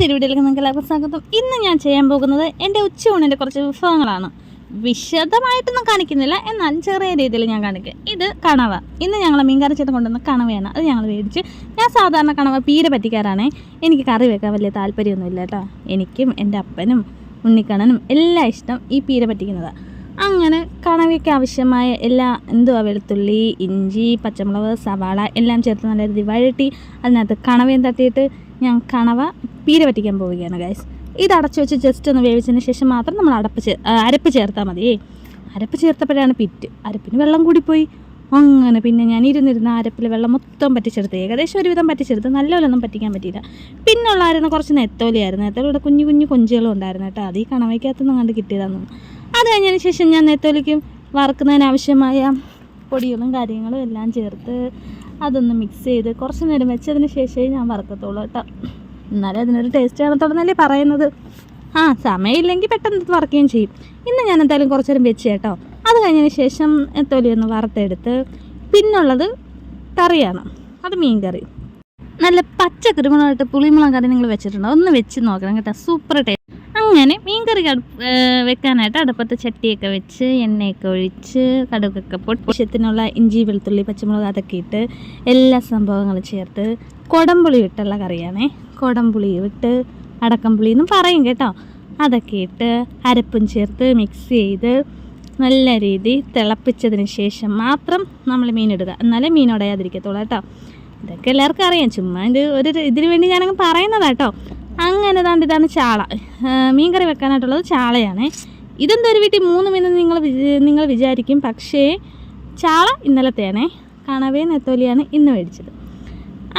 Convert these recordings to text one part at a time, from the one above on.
പുതിയൊരു വീഡിയോയിലേക്ക് നിങ്ങൾക്ക് എല്ലാവർക്കും സ്വാഗതം. ഇന്ന് ഞാൻ ചെയ്യാൻ പോകുന്നത് എന്റെ ഉച്ചയൂണിന്റെ കുറച്ച് വിഭവങ്ങളാണ്. വിശദമായിട്ടൊന്നും കാണിക്കുന്നില്ല എന്നാൽ ചെറിയ രീതിയിൽ ഞാൻ കാണിക്കും. ഇത് കണവ. ഇന്ന് ഞങ്ങൾ മീൻകറി ചേട്ടൻ കൊണ്ടുവന്ന കണവയാണ്. അത് ഞങ്ങൾ മേടിച്ച് ഞാൻ സാധാരണ കണവ പീര പറ്റിക്കാറാണ് എനിക്ക് കറി വെക്കാൻ വലിയ താല്പര്യമൊന്നുമില്ല കേട്ടോ. എനിക്കും എന്റെ അപ്പനും ഉണ്ണിക്കണ്ണനും എല്ലാം ഇഷ്ടം ഈ പീര പറ്റിക്കുന്നതാണ് അങ്ങനെ കണവയ്ക്ക് ആവശ്യമായ എല്ലാ എന്തുവാ വെളുത്തുള്ളി ഇഞ്ചി പച്ചമുളക് സവാള എല്ലാം ചേർത്ത് നല്ല രീതി വഴട്ടി അതിനകത്ത് കണവയും തട്ടിയിട്ട് ഞാൻ കണവ പീര പറ്റിക്കാൻ പോവുകയാണ് ഗൈസ് ഇത് അടച്ചു വെച്ച് ജസ്റ്റ് ഒന്ന് വേവിച്ചതിന് ശേഷം മാത്രം നമ്മൾ അടപ്പ് അരപ്പ് ചേർത്താൽ മതി. അരപ്പ് ചേർത്തപ്പോഴാണ് പിറ്റ്. അരപ്പിന് വെള്ളം കൂടിപ്പോയി. അങ്ങനെ പിന്നെ ഞാൻ ഇരുന്നിരുന്ന അരപ്പിൽ വെള്ളം മൊത്തം പറ്റിച്ചെടുത്ത്. ഏകദേശം ഒരുവിധം പറ്റിച്ചെടുത്ത്. നല്ലപോലൊന്നും പറ്റിക്കാൻ പറ്റിയില്ല. പിന്നുള്ള ഉള്ളായിരുന്നു കുറച്ച് നെത്തോലിയായിരുന്നു. നെത്തോലിയുടെ കുഞ്ഞു കുഞ്ഞു കൊഞ്ചുകളും ഉണ്ടായിരുന്നു കേട്ടോ. അത് ഈ കണവയ്ക്കകത്തൊന്നും കണ്ട് കിട്ടിയതാണെന്ന് അത് കഴിഞ്ഞതിന് ശേഷം ഞാൻ നെത്തോലിക്കും വറുക്കുന്നതിന് ആവശ്യമായ പൊടികളും കാര്യങ്ങളും എല്ലാം ചേർത്ത് അതൊന്ന് മിക്സ് ചെയ്ത് കുറച്ച് നേരം വെച്ചതിന് ശേഷമേ ഞാൻ വറുക്കത്തുള്ളൂ കേട്ടോ. എന്നാലേ അതിനൊരു ടേസ്റ്റ് കാണത്തുള്ളൂ പറയുന്നത്? ആ സമയമില്ലെങ്കിൽ പെട്ടെന്ന് വറക്കുകയും ചെയ്യും. ഇന്ന് ഞാൻ എന്തായാലും കുറച്ച് നേരം വെച്ച് കേട്ടോ. അത് കഴിഞ്ഞതിന് ശേഷം നെത്തോലി ഒന്ന് വറുത്തെടുത്ത് പിന്നുള്ളത് കറിയാണ്. അത് മീൻ കറി നല്ല പച്ച കുരുമുളകായിട്ട് പുളിമുളക് കറി നിങ്ങൾ വെച്ചിട്ടുണ്ടോ? ഒന്ന് വെച്ച് നോക്കണം കേട്ടോ. Super taste. അങ്ങനെ മീൻകറി കടുപ്പ് വെക്കാനായിട്ട് അടുപ്പത്ത് ചട്ടിയൊക്കെ വെച്ച് എണ്ണയൊക്കെ ഒഴിച്ച് കടുകൊക്കെ പൊട്ടിച്ചത്തിനുള്ള ഇഞ്ചി വെളുത്തുള്ളി പച്ചമുളക് അതൊക്കെ ഇട്ട് എല്ലാ സംഭവങ്ങളും ചേർത്ത് കുടംപുളി ഇട്ടുള്ള കറിയാണേ. കുടംപുളി ഇട്ട് അടക്കംപുളി എന്നും പറയും കേട്ടോ. അതൊക്കെ ഇട്ട് അരപ്പും ചേർത്ത് മിക്സ് ചെയ്ത് നല്ല രീതി തിളപ്പിച്ചതിന് ശേഷം മാത്രം നമ്മൾ മീൻ ഇടുക. എന്നാലേ മീൻ ഉടയാതിരിക്കത്തുള്ളൂ കേട്ടോ. ഇതൊക്കെ എല്ലാവർക്കും അറിയാം. ചുമ്മാ ഇത് ഒരു ഇതിന് വേണ്ടി ഞാനങ്ങ് പറയുന്നതാ കേട്ടോ. അങ്ങനെ താണ്ട് ഇതാണ് ചാള. മീൻകറി മീൻ കറി വെക്കാനായിട്ടുള്ളത് ചാളയാണ്. ഇതെന്തൊരു വീട്ടിൽ മൂന്ന് മീൻ നിങ്ങൾ നിങ്ങൾ വിചാരിക്കും. പക്ഷേ ചാള ഇന്നലത്തെയാണേ. കണവേ നെത്തോലിയാണ് ഇന്ന് മേടിച്ചത്.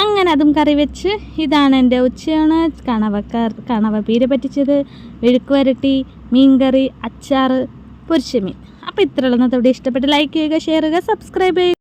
അങ്ങനെ അതും കറി വെച്ച് ഇതാണ് എന്റെ ഉച്ചയാണ്. കണവക്കർ കണവ പീര പറ്റിച്ചത് വെഴുക്ക് വരട്ടി മീൻകറി അച്ചാറ് പൊരിച്ച മീൻ. അപ്പോൾ ഇത്രയുള്ള. വീഡിയോ ഇഷ്ടപ്പെട്ട് ലൈക്ക് ചെയ്യുക ഷെയർ ചെയ്യുക സബ്സ്ക്രൈബ് ചെയ്യുക.